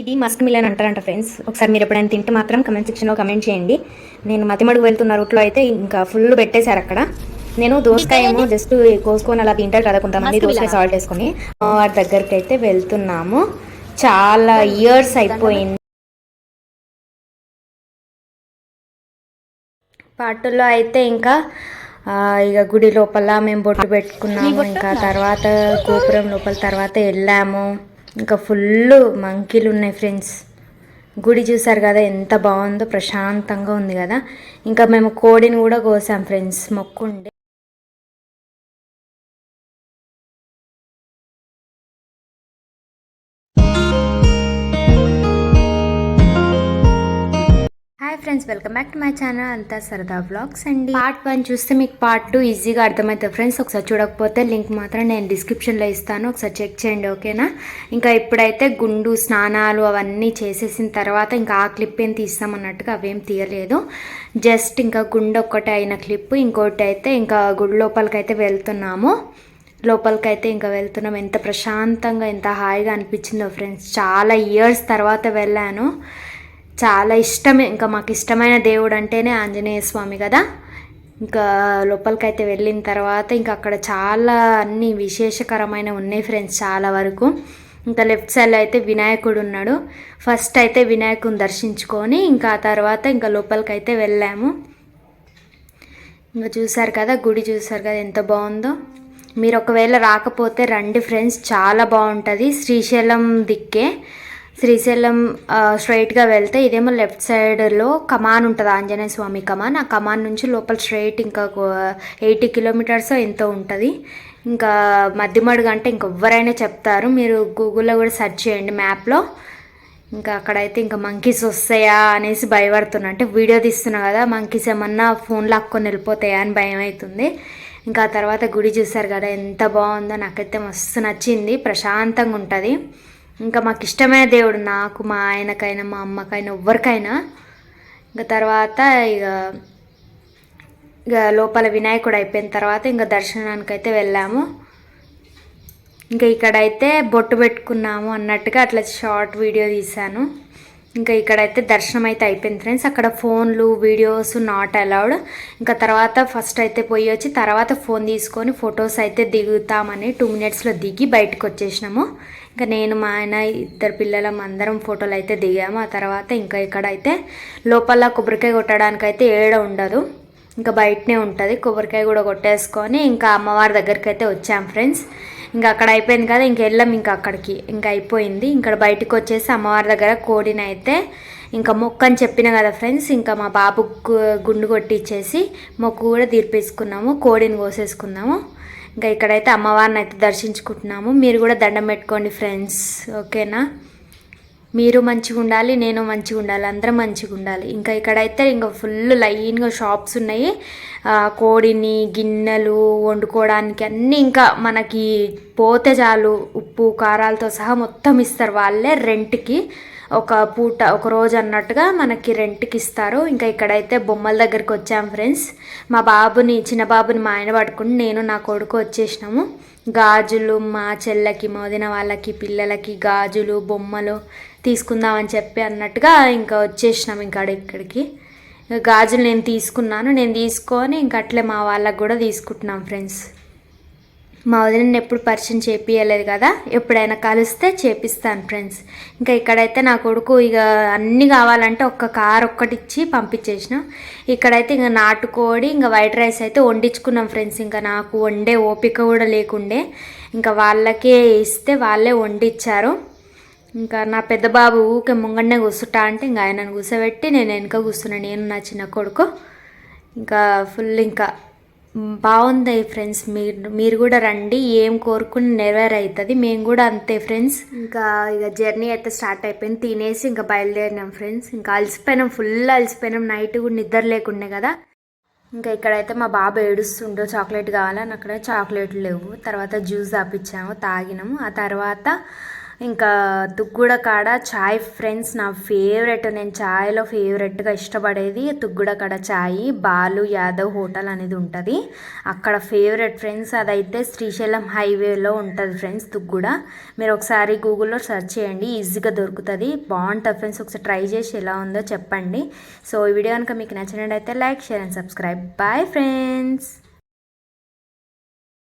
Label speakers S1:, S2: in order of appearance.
S1: ఇది Musk mill అని అంటారంట ఫ్రెండ్స్ ఒకసారి మీరు ఎప్పుడైనా తింటే మాత్రం కమెంట్ సెక్షన్లో కమెంట్ చేయండి. నేను మతిమడుగు వెళ్తున్న రూట్లో అయితే ఇంకా ఫుల్ పెట్టేశారు అక్కడ. నేను దోసకాయ ఏమో జస్ట్ కోసుకొని అలా తింటారు కదా కొంతమంది దోసకాయ సాల్ట్ వేసుకొని. వాటి దగ్గరికి అయితే వెళ్తున్నాము. చాలా ఇయర్స్ అయిపోయింది. పాటల్లో అయితే ఇంకా ఇక గుడి లోపల మేము బొట్టు పెట్టుకున్నాము. ఇంకా తర్వాత గోపురం లోపల తర్వాత వెళ్ళాము. ఇంకా ఫుల్ మంకీలు ఉన్నాయి ఫ్రెండ్స్. గుడి చూసారు కదా ఎంత బాగుందో ప్రశాంతంగా ఉంది కదా. ఇంకా మేము కోడిని కూడా కోసాం friends మొక్కుండే. Hi friends welcome back to my channel అంతా సరదా వ్లాగ్స్ అండి పార్ట్ వన్ చూస్తే మీకు పార్ట్ టూ ఈజీగా అర్థమవుతుంది ఫ్రెండ్స్ ఒకసారి చూడకపోతే లింక్ మాత్రం నేను డిస్క్రిప్షన్లో ఇస్తాను. ఒకసారి చెక్ చేయండి ఓకేనా ఇంకా ఇప్పుడైతే గుండు స్నానాలు అవన్నీ చేసేసిన తర్వాత ఇంకా ఆ క్లిప్ ఏం తీస్తామన్నట్టుగా అవేం తీయలేదు. జస్ట్ ఇంకా గుండు ఒక్కటే అయిన క్లిప్ ఇంకోటి అయితే ఇంకా గుడి లోపలికి అయితే వెళ్తున్నాము. లోపలికైతే ఇంకా వెళ్తున్నాం. ఎంత ప్రశాంతంగా ఎంత హాయిగా అనిపించిందో ఫ్రెండ్స్ చాలా ఇయర్స్ తర్వాత వెళ్ళాను. చాలా ఇష్టమే. ఇంకా మాకు ఇష్టమైన దేవుడు అంటేనే ఆంజనేయ స్వామి కదా. ఇంకా లోపలికైతే వెళ్ళిన తర్వాత ఇంకా అక్కడ చాలా అన్ని విశేషకరమైన ఉన్నాయి ఫ్రెండ్స్ చాలా వరకు. ఇంకా లెఫ్ట్ సైడ్లో అయితే వినాయకుడు ఉన్నాడు. ఫస్ట్ అయితే వినాయకుని దర్శించుకొని ఇంకా ఆ తర్వాత ఇంకా లోపలికైతే వెళ్ళాము. ఇంకా చూసారు కదా గుడి చూసారు కదా ఎంత బాగుందో. మీరు ఒకవేళ రాకపోతే రండి ఫ్రెండ్స్ చాలా బాగుంటుంది. శ్రీశైలం దిక్కే. శ్రీశైలం స్ట్రైట్గా వెళ్తే ఇదేమో లెఫ్ట్ సైడ్లో కమాన్ ఉంటుంది ఆంజనేయ స్వామి కమాన్. ఆ కమాన్ నుంచి లోపల స్ట్రైట్ ఇంకా ఎయిటీ కిలోమీటర్స్ ఎంతో ఉంటుంది. ఇంకా మధ్యమడుగు అంటే ఇంకెవ్వరైనా చెప్తారు. మీరు గూగుల్లో కూడా సెర్చ్ చేయండి మ్యాప్లో ఇంకా అక్కడైతే ఇంకా మంకీస్ వస్తాయా అనేసి భయపడుతున్నా. అంటే వీడియో తీస్తున్నా కదా మంకీస్ ఏమన్నా ఫోన్ లాక్కొని వెళ్ళిపోతాయా అని భయం అవుతుంది ఇంకా ఆ తర్వాత గుడి చూసారు కదా ఎంత బాగుందో. నాకైతే మస్తు నచ్చింది. ప్రశాంతంగా ఉంటుంది. ఇంకా మాకు ఇష్టమైన దేవుడు నాకు మా ఆయనకైనా మా అమ్మకైనా ఎవరికైనా ఇంకా తర్వాత ఇక ఇక లోపల వినాయకుడు అయిపోయిన తర్వాత ఇంకా దర్శనానికి అయితే వెళ్ళాము. ఇంకా ఇక్కడైతే బొట్టు పెట్టుకున్నాము అన్నట్టుగా అట్లా షార్ట్ వీడియో తీశాను. ఇంకా ఇక్కడైతే దర్శనం అయితే అయిపోయింది ఫ్రెండ్స్. అక్కడ ఫోన్లు వీడియోస్ నాట్ అలౌడ్ ఇంకా తర్వాత ఫస్ట్ అయితే పోయి వచ్చి తర్వాత ఫోన్ తీసుకొని ఫొటోస్ అయితే దిగుతామని టూ మినిట్స్లో దిగి బయటకు వచ్చేసినాము. ఇంకా నేను మా ఆయన ఇద్దరు పిల్లలం అందరం ఫోటోలు అయితే దిగాము. ఆ తర్వాత ఇంకా ఇక్కడైతే లోపల కొబ్బరికాయ కొట్టడానికి అయితే ఏడ ఉండదు. ఇంకా బయటనే ఉంటుంది. కొబ్బరికాయ కూడా కొట్టేసుకొని ఇంకా అమ్మవారి దగ్గరికి అయితే వచ్చాం ఫ్రెండ్స్. ఇంకా అక్కడ అయిపోయింది కదా ఇంక వెళ్ళాం ఇంకా అక్కడికి. ఇంకా అయిపోయింది. ఇంకా బయటకు వచ్చేసి అమ్మవారి దగ్గర కోడిని అయితే ఇంకా మొక్క అని చెప్పిన కదా ఫ్రెండ్స్ ఇంకా మా బాబు గుండు కొట్టించేసి మొక్కు కూడా తీర్పేసుకున్నాము కోడిని కోసేసుకున్నాము. ఇంకా ఇక్కడైతే అమ్మవారిని అయితే దర్శించుకుంటున్నాము. మీరు కూడా దండం పెట్టుకోండి ఫ్రెండ్స్. ఓకేనా? మీరు మంచిగా ఉండాలి నేను మంచిగా ఉండాలి అందరం మంచిగా ఉండాలి. ఇంకా ఇక్కడైతే ఇంకా ఫుల్ లైన్గా షాప్స్ ఉన్నాయి. కోడిని గిన్నెలు వండుకోవడానికి అన్నీ ఇంకా మనకి పోతే చాలు. ఉప్పు కారాలతో సహా మొత్తం ఇస్తారు వాళ్ళే రెంట్కి. ఒక పూట ఒక రోజు అన్నట్టుగా మనకి రెంట్కి ఇస్తారు. ఇంకా ఇక్కడైతే బొమ్మల దగ్గరికి వచ్చాం ఫ్రెండ్స్ మా బాబుని చిన్న బాబుని మా ఆయన పట్టుకుని నేను నా కొడుకు వచ్చేసినాము. గాజులు మా చెల్లెకి మా వదిన వాళ్ళకి పిల్లలకి గాజులు బొమ్మలు తీసుకుందామని చెప్పి అన్నట్టుగా ఇంకా వచ్చేసినాం ఇంకా ఇక్కడికి. గాజులు నేను తీసుకున్నాను. నేను తీసుకొని ఇంక అట్లే మా వాళ్ళకి కూడా తీసుకుంటున్నాం ఫ్రెండ్స్. మా వదిన ఎప్పుడు పరిచయం చేపియలేదు కదా? ఎప్పుడైనా కలిస్తే చేపిస్తాను ఫ్రెండ్స్. ఇంకా ఇక్కడైతే నా కొడుకు ఇక అన్నీ కావాలంటే ఒక్క కార్ ఒక్కటి ఇచ్చి పంపించేసిన. ఇక్కడైతే ఇంకా నాటుకోడి ఇంకా వైట్ రైస్ అయితే వండించుకున్నాం ఫ్రెండ్స్. ఇంకా నాకు వండే ఓపిక కూడా లేకుండే. ఇంకా వాళ్ళకే ఇస్తే వాళ్ళే వండిచ్చారు. ఇంకా నా పెద్ద బాబు ఊకే ముంగడనే కూర్చుంటా అంటే ఇంకా ఆయనను కూర్చోబెట్టి నేను వెనక కూర్చున్నాను నేను నా చిన్న కొడుకు. ఇంకా ఫుల్ ఇంకా బాగుంది ఫ్రెండ్స్. మీరు మీరు కూడా రండి. ఏం కోరుకుని నెరవేరవుతుంది. మేము కూడా అంతే ఫ్రెండ్స్. ఇంకా ఇక జర్నీ అయితే స్టార్ట్ అయిపోయింది. తినేసి ఇంకా బయలుదేరినాం ఫ్రెండ్స్. ఇంకా అలసిపోయినాం. ఫుల్ అలసిపోయినాం. నైట్ కూడా నిద్ర లేకుండే కదా. ఇంకా ఇక్కడైతే మా బాబు ఏడుస్తుండో. చాక్లెట్ కావాలని. అక్కడ చాక్లెట్లు లేవు. తర్వాత జ్యూస్ తాపించాము తాగినాము. ఆ తర్వాత ఇంకా తుగ్గుడ కాడ చాయ్ ఫ్రెండ్స్ నా ఫేవరెట్ నేను చాయ్లో ఫేవరెట్గా ఇష్టపడేది తుగ్గుడ కాడ చాయ్ బాలు యాదవ్ హోటల్ అనేది ఉంటుంది. అక్కడ ఫేవరెట్ ఫ్రెండ్స్ అదైతే శ్రీశైలం హైవేలో ఉంటుంది ఫ్రెండ్స్ తుగ్గుడ మీరు ఒకసారి గూగుల్లో సెర్చ్ చేయండి ఈజీగా దొరుకుతుంది. బాగుంటుంది ఫ్రెండ్స్ ఒకసారి ట్రై చేసి ఎలా ఉందో చెప్పండి. సో ఈ వీడియో కనుక మీకు నచ్చినట్టయితే like share and subscribe. Bye friends!